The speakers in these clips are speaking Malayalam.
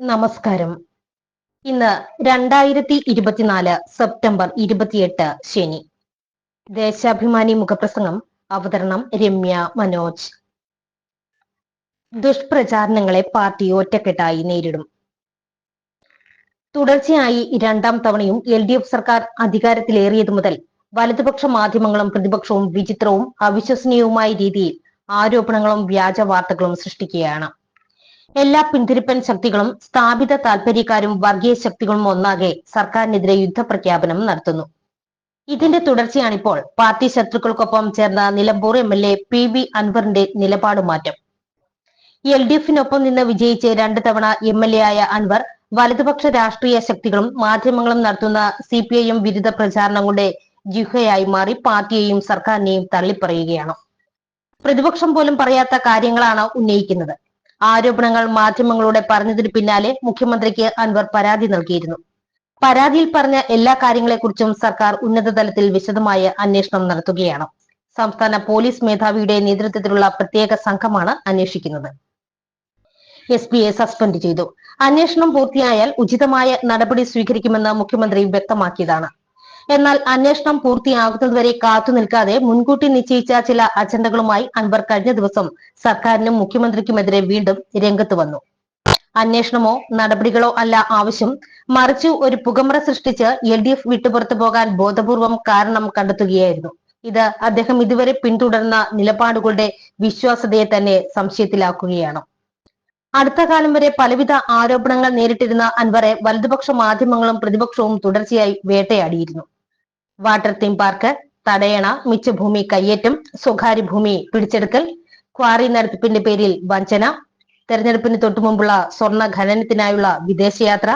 നമസ്കാരം. ഇന്ന് രണ്ടായിരത്തി ഇരുപത്തിനാല് സെപ്റ്റംബർ ഇരുപത്തിയെട്ട് ശനി. ദേശാഭിമാനി മുഖപ്രസംഗം അവതരണം രമ്യ മനോജ്. ദുഷ്പ്രചാരണങ്ങളെ പാർട്ടി ഒറ്റക്കെട്ടായി നേരിടും. തുടർച്ചയായി രണ്ടാം തവണയും എൽ ഡി എഫ് സർക്കാർ അധികാരത്തിലേറിയതു മുതൽ വലതുപക്ഷ മാധ്യമങ്ങളും പ്രതിപക്ഷവും വിചിത്രവും അവിശ്വസനീയവുമായ രീതിയിൽ ആരോപണങ്ങളും വ്യാജ വാർത്തകളും സൃഷ്ടിക്കുകയാണ്. എല്ലാ പിന്തിരിപ്പൻ ശക്തികളും സ്ഥാപിത താൽപര്യക്കാരും വർഗീയ ശക്തികളും ഒന്നാകെ സർക്കാരിനെതിരെ യുദ്ധപ്രഖ്യാപനം നടത്തുന്നു. ഇതിന്റെ തുടർച്ചയാണിപ്പോൾ പാർട്ടി ശത്രുക്കൾക്കൊപ്പം ചേർന്ന Nilambur M L A P V അൻവറിന്റെ നിലപാട് മാറ്റം. എൽ ഡി എഫിനൊപ്പം നിന്ന് വിജയിച്ച് രണ്ട് തവണ എം എൽ എ ആയ അൻവർ വലതുപക്ഷ രാഷ്ട്രീയ ശക്തികളും മാധ്യമങ്ങളും നടത്തുന്ന സി പി ഐ എം വിരുദ്ധ പ്രചാരണങ്ങളുടെ ജിഹയായി മാറി പാർട്ടിയെയും സർക്കാരിനെയും തള്ളിപ്പറയുകയാണ്. പ്രതിപക്ഷം പോലും പറയാത്ത കാര്യങ്ങളാണ് ഉന്നയിക്കുന്നത്. ആരോപണങ്ങൾ മാധ്യമങ്ങളോട് പറഞ്ഞതിന് പിന്നാലെ മുഖ്യമന്ത്രിക്ക് അൻവർ പരാതി നൽകിയിരുന്നു. പരാതിയിൽ പറഞ്ഞ എല്ലാ കാര്യങ്ങളെക്കുറിച്ചും സർക്കാർ ഉന്നതതലത്തിൽ വിശദമായ അന്വേഷണം നടത്തുകയാണ്. സംസ്ഥാന പോലീസ് മേധാവിയുടെ നേതൃത്വത്തിലുള്ള പ്രത്യേക സംഘമാണ് അന്വേഷിക്കുന്നത്. എസ് പിയെ സസ്പെൻഡ് ചെയ്തു. അന്വേഷണം പൂർത്തിയായാൽ ഉചിതമായ നടപടി സ്വീകരിക്കുമെന്ന് മുഖ്യമന്ത്രി വ്യക്തമാക്കിയതാണ്. എന്നാൽ അന്വേഷണം പൂർത്തിയാകുന്നതുവരെ കാത്തു നിൽക്കാതെ മുൻകൂട്ടി നിശ്ചയിച്ച ചില അജണ്ടകളുമായി അൻവർ കഴിഞ്ഞ ദിവസം സർക്കാരിനും മുഖ്യമന്ത്രിക്കുമെതിരെ വീണ്ടും രംഗത്ത് വന്നു. അന്വേഷണമോ നടപടികളോ അല്ല ആവശ്യം. മറിച്ചു ഒരു പുകമറ സൃഷ്ടിച്ച് എൽ ഡി എഫ് വിട്ടുപുറത്തു പോകാൻ ബോധപൂർവം കാരണം കണ്ടെത്തുകയായിരുന്നു. ഇത് അദ്ദേഹം ഇതുവരെ പിന്തുടർന്ന നിലപാടുകളുടെ വിശ്വാസതയെ തന്നെ സംശയത്തിലാക്കുകയാണ്. അടുത്ത കാലം വരെ പലവിധ ആരോപണങ്ങൾ നേരിട്ടിരുന്ന അൻവറെ വലതുപക്ഷ മാധ്യമങ്ങളും പ്രതിപക്ഷവും തുടർച്ചയായി വേട്ടയാടിയിരുന്നു. വാട്ടർ തീം പാർക്ക് തടയണ മിച്ചഭൂമി കയ്യേറ്റം സ്വകാര്യ ഭൂമി പിടിച്ചെടുക്കൽ ക്വാറി നടത്തിപ്പിന്റെ പേരിൽ വഞ്ചന തെരഞ്ഞെടുപ്പിന് തൊട്ടുമുമ്പുള്ള സ്വർണ ഖനനത്തിനായുള്ള വിദേശയാത്ര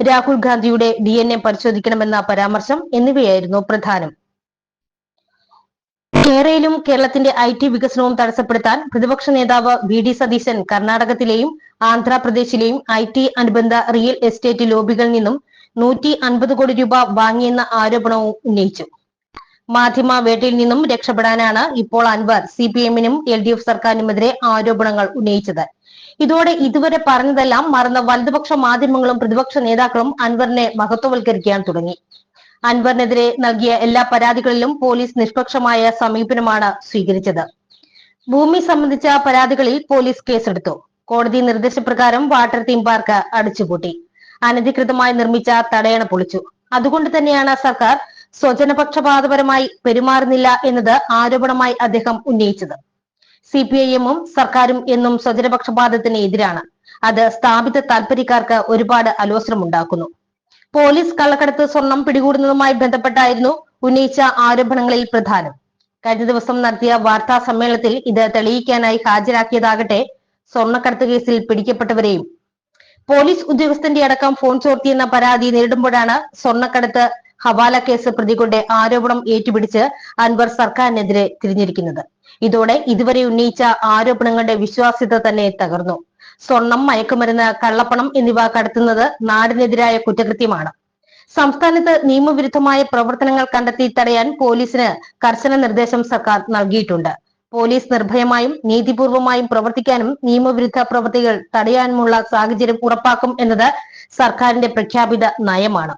രാഹുൽ ഗാന്ധിയുടെ ഡി എൻ എ പരിശോധിക്കണമെന്ന പരാമർശം എന്നിവയായിരുന്നു പ്രധാനം. കേരളയിലും കേരളത്തിന്റെ ഐ ടി വികസനവും തടസ്സപ്പെടുത്താൻ പ്രതിപക്ഷ നേതാവ് വി ഡി സതീശൻ കർണാടകത്തിലെയും ആന്ധ്രാപ്രദേശിലെയും ഐ ടി അനുബന്ധ റിയൽ എസ്റ്റേറ്റ് ലോബികളിൽ നിന്നും നൂറ്റി അൻപത് കോടി രൂപ വാങ്ങിയെന്ന ആരോപണവും ഉന്നയിച്ചു. മാധ്യമ വേട്ടയിൽ നിന്നും രക്ഷപ്പെടാനാണ് ഇപ്പോൾ അൻവർ സി പി എമ്മിനും എൽ ഡി എഫ് സർക്കാരിനുമെതിരെ ആരോപണങ്ങൾ ഉന്നയിച്ചത്. ഇതോടെ ഇതുവരെ പറഞ്ഞതെല്ലാം മറന്ന വലതുപക്ഷ മാധ്യമങ്ങളും പ്രതിപക്ഷ നേതാക്കളും അൻവറിനെ മഹത്വവൽക്കരിക്കാൻ തുടങ്ങി. അൻവറിനെതിരെ നൽകിയ എല്ലാ പരാതികളിലും പോലീസ് നിഷ്പക്ഷമായ സമീപനമാണ് സ്വീകരിച്ചത്. ഭൂമി സംബന്ധിച്ച പരാതികളിൽ പോലീസ് കേസെടുത്തു. കോടതി നിർദ്ദേശപ്രകാരം വാട്ടർ തീം പാർക്ക് അടച്ചുപൂട്ടി. അനധികൃതമായി നിർമ്മിച്ച തടയണ പൊളിച്ചു. അതുകൊണ്ട് തന്നെയാണ് സർക്കാർ സ്വജനപക്ഷപാതപരമായി പെരുമാറുന്നില്ല എന്നത് ആരോപണമായി അദ്ദേഹം ഉന്നയിച്ചത്. സി പി ഐ എമ്മും സർക്കാരും എന്നും സ്വജനപക്ഷപാതത്തിന് എതിരാണ്. അത് സ്ഥാപിത താൽപര്യക്കാർക്ക് ഒരുപാട് അലോസരമുണ്ടാക്കുന്നു. പോലീസ് കള്ളക്കടത്ത് സ്വർണം പിടികൂടുന്നതുമായി ബന്ധപ്പെട്ടായിരുന്നു ഉന്നയിച്ച ആരോപണങ്ങളിൽ പ്രധാനം. കഴിഞ്ഞ ദിവസം നടത്തിയ വാർത്താ സമ്മേളനത്തിൽ ഇത് തെളിയിക്കാനായി ഹാജരാക്കിയതാകട്ടെ സ്വർണക്കടത്ത് കേസിൽ പിടിക്കപ്പെട്ടവരെയും പോലീസ് ഉദ്യോഗസ്ഥന്റെ അടക്കം ഫോൺ ചോർത്തിയെന്ന പരാതി നേരിടുമ്പോഴാണ് സ്വർണക്കടത്ത് ഹവാല കേസ് പ്രതികളുടെ ആരോപണം ഏറ്റുപിടിച്ച് അൻവർ സർക്കാരിനെതിരെ തിരിഞ്ഞിരിക്കുന്നത്. ഇതോടെ ഇതുവരെ ഉന്നയിച്ച ആരോപണങ്ങളുടെ വിശ്വാസ്യത തന്നെ തകർന്നു. സ്വർണം മയക്കുമരുന്ന് കള്ളപ്പണം എന്നിവ കടത്തുന്നത് നാടിനെതിരായ കുറ്റകൃത്യമാണ്. സംസ്ഥാനത്ത് നിയമവിരുദ്ധമായ പ്രവർത്തനങ്ങൾ കണ്ടെത്തി തടയാൻ പോലീസിന് കർശന നിർദ്ദേശം സർക്കാർ നൽകിയിട്ടുണ്ട്. പോലീസ് നിർഭയമായും നീതിപൂർവമായും പ്രവർത്തിക്കാനും നിയമവിരുദ്ധ പ്രവൃത്തികൾ തടയാനുമുള്ള സാഹചര്യം ഉറപ്പാക്കും എന്നത് സർക്കാരിന്റെ പ്രഖ്യാപിത നയമാണ്.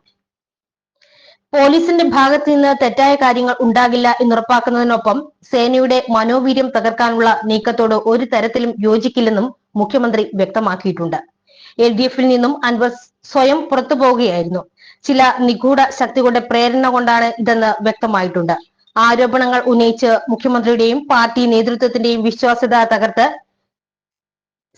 പോലീസിന്റെ ഭാഗത്ത് നിന്ന് തെറ്റായ കാര്യങ്ങൾ ഉണ്ടാകില്ല എന്നുറപ്പാക്കുന്നതിനൊപ്പം സേനയുടെ മനോവീര്യം തകർക്കാനുള്ള നീക്കത്തോട് ഒരു തരത്തിലും യോജിക്കില്ലെന്നും മുഖ്യമന്ത്രി വ്യക്തമാക്കിയിട്ടുണ്ട്. എൽ ഡി എഫിൽ നിന്നും അൻവർ സ്വയം പുറത്തു പോവുകയായിരുന്നു ചില നിഗൂഢ ശക്തികളുടെ പ്രേരണ കൊണ്ടാണ് ഇതെന്ന് വ്യക്തമായിട്ടുണ്ട്. ആരോപണങ്ങൾ ഉന്നയിച്ച് മുഖ്യമന്ത്രിയുടെയും പാർട്ടി നേതൃത്വത്തിന്റെയും വിശ്വാസ്യത തകർത്ത്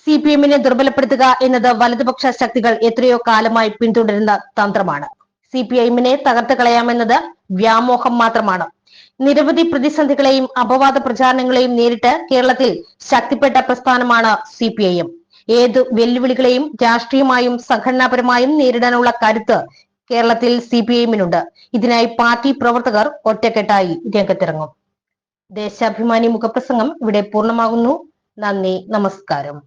സി പി എമ്മിനെ ദുർബലപ്പെടുത്തുക എന്നത് വലതുപക്ഷ ശക്തികൾ എത്രയോ കാലമായി പിന്തുടരുന്ന തന്ത്രമാണ്. സി പി തകർത്ത് കളയാമെന്നത് വ്യാമോഹം മാത്രമാണ്. നിരവധി പ്രതിസന്ധികളെയും അപവാദ പ്രചാരണങ്ങളെയും നേരിട്ട് കേരളത്തിൽ ശക്തിപ്പെട്ട പ്രസ്ഥാനമാണ് സി പി ഐ എം ഏതു വെല്ലുവിളികളെയും രാഷ്ട്രീയമായും സംഘടനാപരമായും നേരിടാനുള്ള കരുത്ത് കേരളത്തിൽ സി പി ഐഎമ്മിനുണ്ട് ഇതിനായി പാർട്ടി പ്രവർത്തകർ ഒറ്റക്കെട്ടായി രംഗത്തിറങ്ങും. ദേശാഭിമാനി മുഖപ്രസംഗം ഇവിടെ പൂർണമാകുന്നു. നന്ദി നമസ്കാരം.